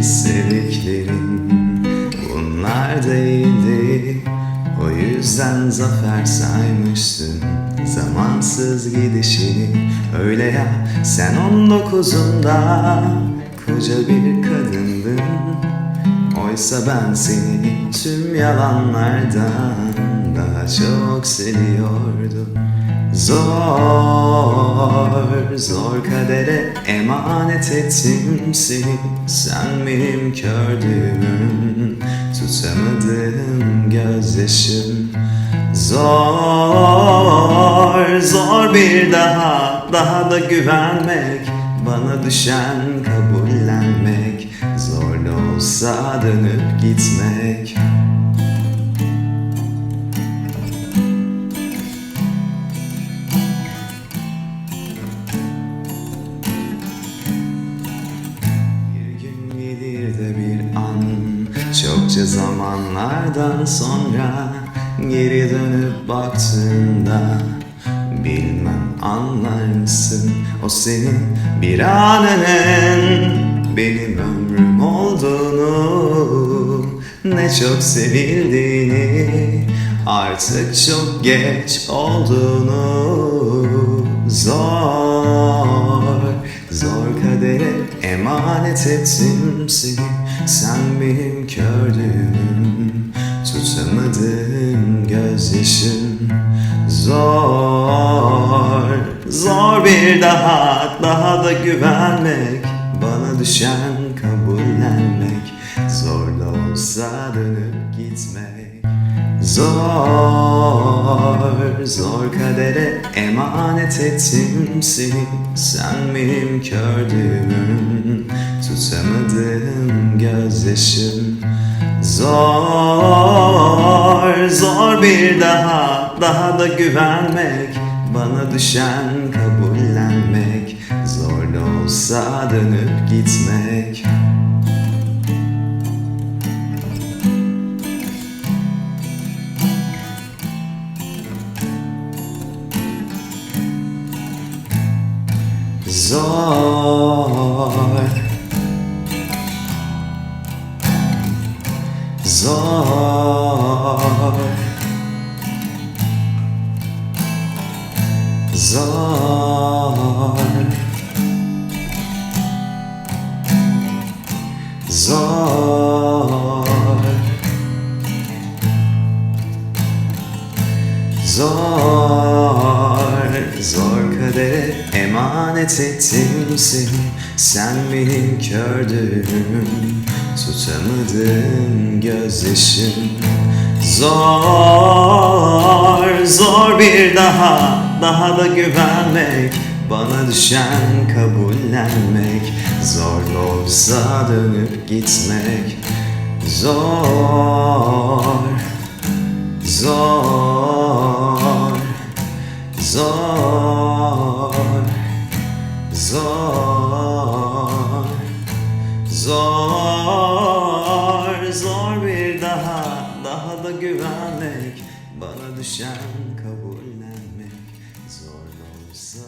istediklerim Bunlar değildi. O yüzden zafer saymıştım Zamansız gidişini. Öyle ya sen on dokuzunda Koca bir kadındın. Oysa ben seni tüm yalanlardan Daha çok seviyordum Zor, zor kadere emanet ettim seni. Sen benim kördüğümün Tutamadığım gözyaşım. Zor, zor bir daha Daha da güvenmek Bana düşen kabullenmek. Zor da olsa dönüp gitmek Çokça zamanlardan sonra Geri dönüp baktığında Bilmem anlar mısın O senin bir anının Benim ömrüm olduğunu Ne çok sevildiğini Artık çok geç olduğunu Zor Zor kadere emanet ettim seni. Sen benim kördüğüm Tutamadığım gözyaşım. Zor Zor bir daha Daha da güvenmek. Bana düşen kabullenmek. Zor da olsa dönüp gitmek Zor, zor kadere emanet ettim seni. Sen benim kördüğümün Tutamadığım gözyaşım. Zor, zor bir daha Daha da güvenmek Bana düşen kabullenmek. Zor da olsa dönüp gitmek Zor. Zor. Zor. Zor kadere emanet ettim seni. Sen benim kördüğüm, tutamadığım gözyaşım. Zor, zor bir daha, daha da güvenmek. Bana düşen kabullenmek. Zor da olsa dönüp gitmek. Zor Zor, zor, Zor, zor, zor bir daha Daha da güvenmek Bana düşen kabullenmek. Zor da olsa